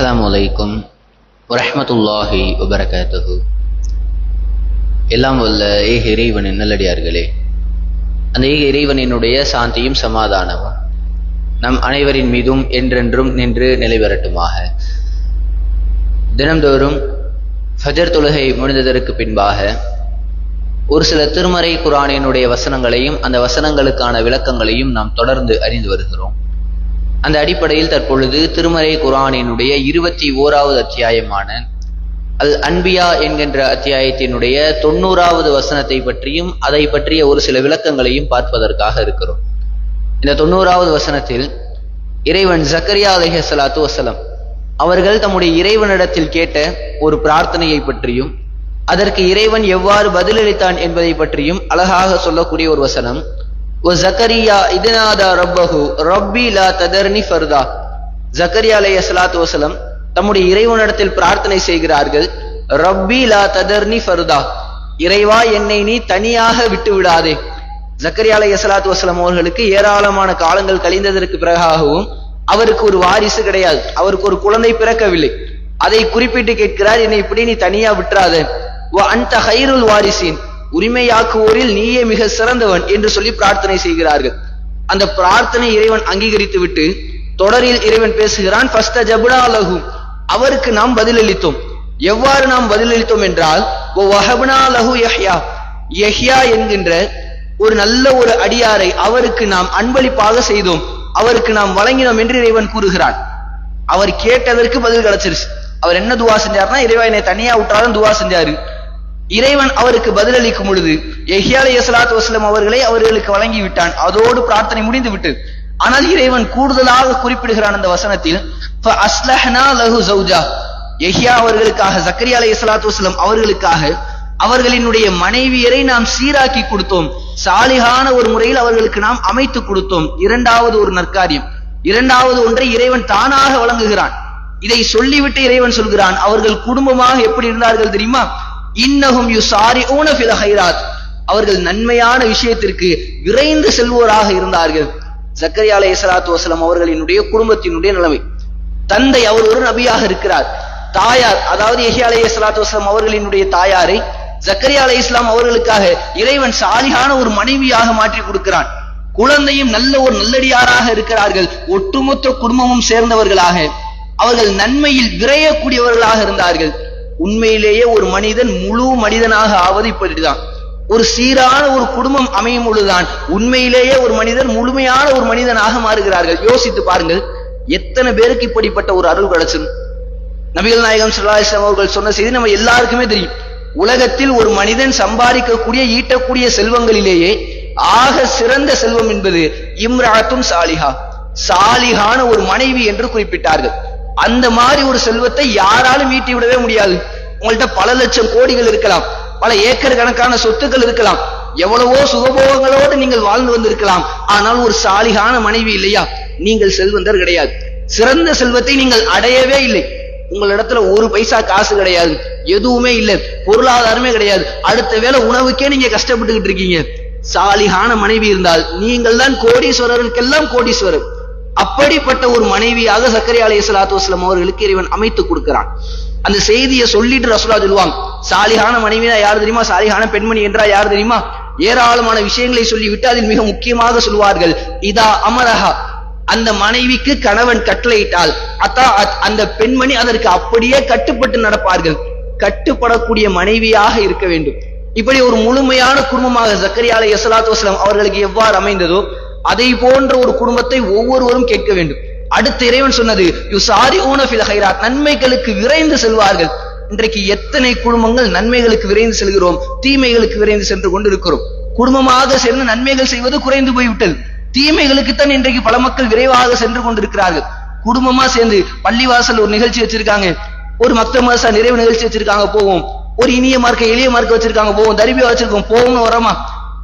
அஸ்லாம் வலைக்கும் வரஹ்மத்துல்லாஹி வபரகாத்துஹு. எல்லாம் வல்ல ஏக இறைவனின் நல்லடியார்களே அந்த ஏக இறைவனினுடைய சாந்தியும் சமாதானமும் நம் அனைவரின் மீதும் என்றென்றும் நின்று நிலைவரட்டுமாக தினம்தோறும் ஃபஜர் தொழுகை முடிந்ததற்கு பின்பாக ஒரு சில திருமறை குரானினுடைய வசனங்களையும் அந்த வசனங்களுக்கான விளக்கங்களையும் நாம் தொடர்ந்து அறிந்து வருகிறோம். அந்த அடிப்படையில் தற்பொழுது திருமறை குரானினுடைய இருபத்தி ஓராவது அத்தியாயமான அல் அன்பியா என்கின்ற அத்தியாயத்தினுடைய தொண்ணூறாவது வசனத்தை பற்றியும் அதை பற்றிய ஒரு சில விளக்கங்களையும் பார்ப்பதற்காக இருக்கிறோம். இந்த தொண்ணூறாவது வசனத்தில் இறைவன் ஜக்கரியா அலைஹி சலாத்து வசலம் அவர்கள் தம்முடைய இறைவனிடத்தில் கேட்ட ஒரு பிரார்த்தனையை பற்றியும் அதற்கு இறைவன் எவ்வாறு பதிலளித்தான் என்பதை பற்றியும் அழகாக சொல்லக்கூடிய ஒரு வசனம் ஓ ஜக்கரியா இதனாதா ரப்பஹு ரப்பி லா ததர்னி ஃபர்தா. ஜக்கரியா அலைஹி ஸலாத்து வசலம் தம்முடைய இறைவனிடத்தில் பிரார்த்தனை செய்கிறார்கள் ரப்பி லா ததர்னி ஃபர்தா. இறைவா என்னை நீ தனியாக விட்டு விடாதே. ஜக்கரியா அலைஹி ஸலாத்து வசலம் அவர்களுக்கு ஏராளமான காலங்கள் கழிந்ததற்கு பிறகாகவும் அவருக்கு ஒரு வாரிசு கிடையாது. அவருக்கு ஒரு குழந்தை பிறக்கவில்லை. அதை குறிப்பிட்டு கேட்கிறார் என்னை இப்படி நீ தனியா விட்டுறாத. வ அன்த ஹைருல் வாரிசின். உரிமையாக்குவோரில் நீயே மிக சிறந்தவன் என்று சொல்லி பிரார்த்தனை செய்கிறார்கள். அந்த பிரார்த்தனை இறைவன் அங்கீகரித்து விட்டு தொடரில் இறைவன் பேசுகிறான் ஜபுடா அவருக்கு நாம் பதிலளித்தோம். எவ்வாறு நாம் பதிலளித்தோம் என்றால் ஓ வஹப்னா யஹ்யா. யஹ்யா என்கின்ற ஒரு நல்ல ஒரு அடியாரை அவருக்கு நாம் அன்பளிப்பாக செய்தோம். அவருக்கு நாம் வழங்கினோம் என்று இறைவன் கூறுகிறான். அவர் கேட்டதற்கு பதில் கிடைச்சிருச்சு. அவர் என்ன துவா செஞ்சார்னா இறைவா என்னை தனியா விட்டாலும் துவா செஞ்சாரு. இறைவன் அவருக்கு பதிலளிக்கும் பொழுது எஹியா அலைஹி ஸலாத்து வஸல்லம் அவர்களை அவர்களுக்கு வழங்கி விட்டான் அதோடு பிரார்த்தனை முடிந்து விட்டது ஆனால் இறைவன் கூடுதலாக குறிப்பிடுகிறான் அந்த வசனத்தில் எஹியா அவர்களுக்காக ஜக்கரியா அலைஹி ஸலாத்து அவர்களுக்காக அவர்களினுடைய மனைவியரை நாம் சீராக்கி கொடுத்தோம். சாலிகான ஒரு முறையில் அவர்களுக்கு நாம் அமைத்து கொடுத்தோம். இரண்டாவது ஒரு நற்காரியம். இரண்டாவது ஒன்றை இறைவன் தானாக வழங்குகிறான். இதை சொல்லிவிட்டு இறைவன் சொல்கிறான் அவர்கள் குடும்பமாக எப்படி இருந்தார்கள் தெரியுமா? இன்னஹும் சாரி ஃபில் ஹைராத். அவர்கள் நன்மையான விஷயத்திற்கு விரைந்து செல்வோராக இருந்தார்கள். ஜக்கரியா அலைஹி ஸலாத்து வசலம் அவர்களினுடைய குடும்பத்தினுடைய நிலைமை. தந்தை அவர் ஒரு நபியாக இருக்கிறார். தாயார் அதாவது எஹியா அலைஹி ஸலாத்து வஸலாம் அவர்களினுடைய தாயாரை ஜக்கரியா அலை இஸ்லாம் அவர்களுக்காக இறைவன் சாலியான ஒரு மனைவியாக மாற்றி கொடுக்கிறான். குழந்தையும் நல்ல ஒரு நல்லடியாராக இருக்கிறார்கள். ஒட்டுமொத்த குடும்பமும் சேர்ந்தவர்களாக அவர்கள் நன்மையில் விரையக்கூடியவர்களாக இருந்தார்கள். உண்மையிலேயே ஒரு மனிதன் முழு மனிதனாக ஆவது இப்படிதான் ஒரு சீரான ஒரு குடும்பம் அமையும் பொழுதுதான் உண்மையிலேயே ஒரு மனிதன் முழுமையான ஒரு மனிதனாக மாறுகிறார்கள். யோசித்து பாருங்கள் எத்தனை பேருக்கு இப்படிப்பட்ட ஒரு அருள் கிடைச்சிரும் நபிகள் நாயகம் சுல்லாஸ்லாம் அவர்கள் சொன்ன செய்தி நம்ம எல்லாருக்குமே தெரியும். உலகத்தில் ஒரு மனிதன் சம்பாதிக்கக்கூடிய ஈட்டக்கூடிய செல்வங்களிலேயே ஆக சிறந்த செல்வம் என்பது இம்ராத்தும் சாலிஹா சாலிகான ஒரு மனைவி என்று குறிப்பிட்டார்கள். அந்த மாதிரி ஒரு செல்வத்தை யாராலும் ஈட்டி விடவே முடியாது. உங்கள்ட்ட பல லட்சம் கோடிகள் இருக்கலாம். பல ஏக்கர் கணக்கான சொத்துக்கள் இருக்கலாம். எவ்வளவோ சுகபோகங்களோடு நீங்கள் வாழ்ந்து வந்திருக்கலாம். ஆனால் ஒரு சாலிகான மனைவி இல்லையா? நீங்கள் செல்வந்தர் கிடையாது. சிறந்த செல்வத்தை நீங்கள் அடையவே இல்லை. உங்களிடத்துல ஒரு பைசா காசு கிடையாது. எதுவுமே இல்லை. பொருளாதாரமே கிடையாது. அடுத்த வேளை உணவுக்கே நீங்க கஷ்டப்பட்டுக்கிட்டு இருக்கீங்க. சாலிகான மனைவி இருந்தால் நீங்கள் தான் கோடீஸ்வரர்களுக்கெல்லாம் கோடீஸ்வரர். அப்படிப்பட்ட ஒரு மனைவியாக சக்கரை அலைஹி சலாத்து வஸலாம் அவர்களுக்கு இறைவன் அமைத்து கொடுக்கிறான். அந்த செய்தியை சொல்லிட்டு ரசூலா சொல்லுவாங்க சாலிகான மனைவினா யார் தெரியுமா? சாலிகான பெண்மணி என்றா யார் தெரியுமா? ஏராளமான விஷயங்களை சொல்லிவிட்டு அதில் மிக முக்கியமாக சொல்வார்கள் இதா அமரஹா. அந்த மனைவிக்கு கணவன் கட்டளையிட்டால் அத்தா அந்த பெண்மணி அதற்கு அப்படியே கட்டுப்பட்டு நடப்பார்கள். கட்டுப்படக்கூடிய மனைவியாக இருக்க வேண்டும். இப்படி ஒரு முழுமையான குடும்பமாக ஜக்கரியாலை அலைஹி வஸ்லாம் அவர்களுக்கு எவ்வாறு அமைந்ததோ அதை போன்ற ஒரு குடும்பத்தை ஒவ்வொருவரும் கேட்க வேண்டும். அடுத்த இறைவன் சொன்னது யுசாரி ஊனஃபில் ஹைராத். நன்மைகளுக்கு விரைந்து செல்வார்கள். இன்றைக்கு எத்தனை குடும்பங்கள் நன்மைகளுக்கு விரைந்து செல்கிறோம் தீமைகளுக்கு விரைந்து சென்று கொண்டிருக்கிறோம். குடும்பமாக சேர்ந்து நன்மைகள் செய்வது குறைந்து போய்விட்டது. தீமைகளுக்குத்தான் இன்றைக்கு பல மக்கள் விரைவாக சென்று கொண்டிருக்கிறார்கள். குடும்பமா சேர்ந்து பள்ளிவாசல் ஒரு நிகழ்ச்சி வச்சிருக்காங்க. ஒரு மக்த மாசா நிறைவு நிகழ்ச்சி வச்சிருக்காங்க போவோம். ஒரு இனிய மார்க்க எளிய மார்க்க வச்சிருக்காங்க போவோம். தரிபியா வச்சிருக்கோம் போவோம்னு வரமா?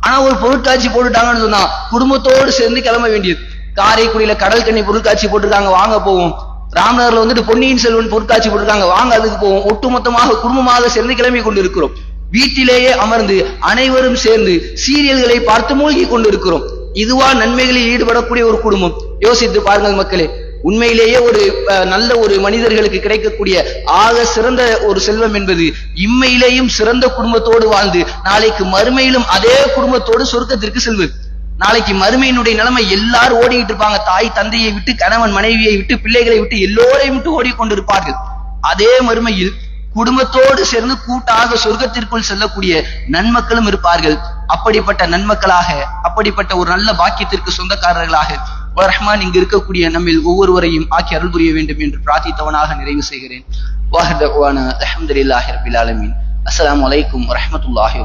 ஆனா ஒரு பொருட்காட்சி போட்டுட்டாங்கன்னு சொன்னா குடும்பத்தோடு சேர்ந்து கிளம்ப வேண்டியது. காரைக்குடியில கடல் கண்ணி பொருட்காட்சி போட்டிருக்காங்க வாங்க போவோம். ராமநகர்ல வந்துட்டு பொன்னியின் செல்வன் பொருட்காட்சி போட்டிருக்காங்க வாங்க அதுக்கு போவோம். ஒட்டுமொத்தமாக குடும்பமாக சேர்ந்து கிளம்பி கொண்டிருக்கிறோம். வீட்டிலேயே அமர்ந்து அனைவரும் சேர்ந்து சீரியல்களை பார்த்து மூழ்கி கொண்டிருக்கிறோம். இதுவா நன்மைகளில் ஈடுபடக்கூடிய ஒரு குடும்பம். யோசித்து பாருங்கள் மக்களே உண்மையிலேயே ஒரு அஹ், நல்ல ஒரு மனிதர்களுக்கு கிடைக்கக்கூடிய ஆக சிறந்த ஒரு செல்வம் என்பது இம்மையிலேயும் சிறந்த குடும்பத்தோடு வாழ்ந்து நாளைக்கு மறுமையிலும் அதே குடும்பத்தோடு சொர்க்கத்திற்கு செல்வது. நாளைக்கு மறுமையினுடைய நிலைமை எல்லாரும் ஓடிக்கிட்டு இருப்பாங்க. தாய் தந்தையை விட்டு கணவன் மனைவியை விட்டு பிள்ளைகளை விட்டு எல்லோரையும் விட்டு ஓடிக்கொண்டிருப்பார்கள். அதே மறுமையில் குடும்பத்தோடு சேர்ந்து கூட்டாக சொர்க்கத்திற்குள் செல்லக்கூடிய நன்மக்களும் இருப்பார்கள். அப்படிப்பட்ட நன்மக்களாக அப்படிப்பட்ட ஒரு நல்ல பாக்கியத்திற்கு சொந்தக்காரர்களாக ரஹ்மான் இங்கு இருக்கக்கூடிய நம்மில் ஒவ்வொருவரையும் ஆக்கி அருள் புரிய வேண்டும் என்று பிரார்த்தித்தவனாக நிறைவு செய்கிறேன். வாஹர் தவான அஹமதுல்லாஹி ரபில் ஆலமீன். அஸ்ஸலாமு அலைக்கும் வரஹ்மத்துல்லாஹி